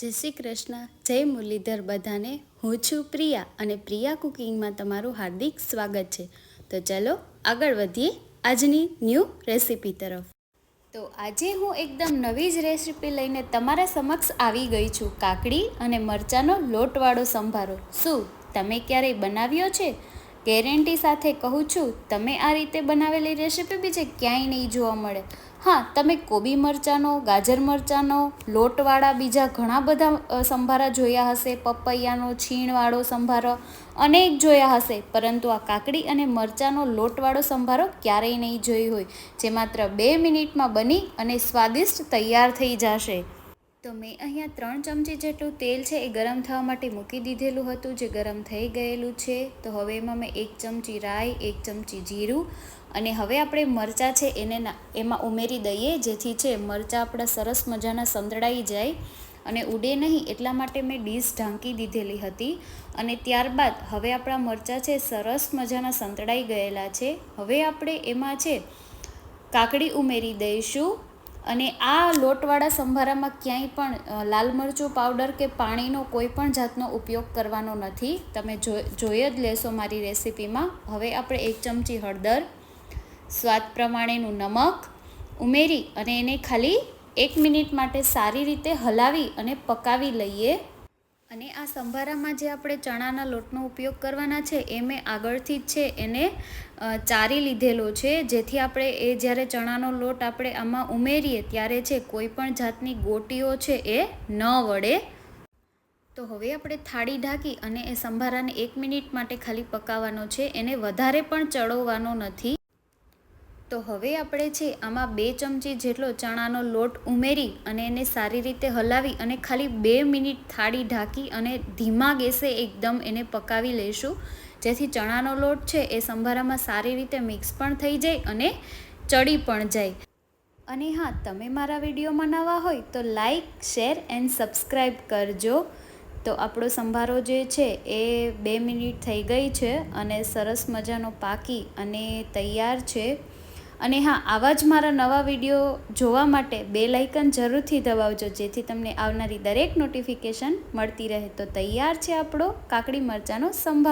જય શ્રી કૃષ્ણ. જય મુરલીધર બધાને. હું છું પ્રિયા અને પ્રિયા કુકિંગમાં તમારું હાર્દિક સ્વાગત છે. તો ચાલો આગળ વધીએ આજની ન્યૂ રેસીપી તરફ. તો આજે હું એકદમ નવી જ રેસીપી લઈને તમારા સમક્ષ આવી ગઈ છું. કાકડી અને મરચાંનો લોટવાળો સંભારો. શું તમે ક્યારેય બનાવ્યો છે? ગેરંટી સાથે કહું છું, તમે આ રીતે બનાવેલી રેસીપી બીજે ક્યાંય નહીં જોવા મળે. હા, તમે કોબી મરચાંનો, ગાજર મરચાંનો, લોટવાળા બીજા ઘણા બધા સંભારા જોયા હશે, પપૈયાનો, છીણવાળો સંભારો અનેક જોયા હશે, પરંતુ આ કાકડી અને મરચાંનો લોટવાળો સંભારો ક્યારેય નહીં જોઈ હોય. જે માત્ર બે મિનિટમાં બની અને સ્વાદિષ્ટ તૈયાર થઈ જશે. તો મેં અહીંયા ત્રણ ચમચી જેટલું તેલ છે એ ગરમ થવા માટે મૂકી દીધેલું હતું, જે ગરમ થઈ ગયેલું છે. તો હવે એમાં મેં એક ચમચી રાઈ, એક ચમચી જીરું અને હવે આપણે મરચાં છે એને એમાં ઉમેરી દઈએ, જેથી છે મરચાં આપણા સરસ મજાના સંતળાઈ જાય અને ઉડે નહીં એટલા માટે મેં ડીશ ઢાંકી દીધેલી હતી. અને ત્યારબાદ હવે આપણા મરચાં છે સરસ મજાના સંતળાઈ ગયેલા છે. હવે આપણે એમાં છે કાકડી ઉમેરી દઈશું. અને આ લોટવાળા સંભારામાં ક્યાંય પણ લાલ મરચું પાવડર કે પાણીનો કોઈ પણ જાતનો ઉપયોગ કરવાનો નથી. તમે જો, જોઈ જ લેશો મારી રેસીપીમાં. હવે આપણે એક ચમચી હળદર, સ્વાદ પ્રમાણેનું નમક ઉમેરી અને એને ખાલી એક મિનિટ માટે સારી રીતે હલાવી અને પકાવી લઈએ. અને આ સંભારામાં જે આપણે ચણાના લોટનો ઉપયોગ કરવાના છે, એ મેં આગળથી જ છે, એને ચારી લીધેલો છે. જેથી આપણે એ જ્યારે ચણાનો લોટ આપણે આમાં ઉમેરીએ ત્યારે છે, કોઈ પણ જાતની ગોટીઓ છે, એ ન વળે. તો હવે આપણે થાળી ઢાંકી અને એ સંભારાને એક મિનિટ માટે ખાલી પકાવવાનો છે. એને વધારે પણ ચડવવાનો નથી. તો હવે આપણે છે આમાં બે ચમચી જેટલો ચણાનો લોટ ઉમેરી અને એને સારી રીતે હલાવી અને ખાલી બે મિનિટ થાળી ઢાંકી અને ધીમા ગેસે એકદમ એને પકાવી લઈશું. જેથી ચણાનો લોટ છે એ સંભારામાં સારી રીતે મિક્સ પણ થઈ જાય અને ચડી પણ જાય. અને હા, તમે મારા વિડીયોમાં નવા હોય તો લાઈક, શેર એન્ડ સબસ્ક્રાઈબ કરજો. તો આપણો સંભારો જે છે એ બે મિનિટ થઈ ગઈ છે અને સરસ મજાનો પાકી અને તૈયાર છે. અને હા, આવા જ મારા નવા વીડિયો જોવા માટે બે લાઇકન જરૂરથી દબાવજો, જેથી તમને આવનારી દરેક નોટિફિકેશન મળતી રહે. તો તૈયાર છે આપણો કાકડી મરચાંનો સંભાર.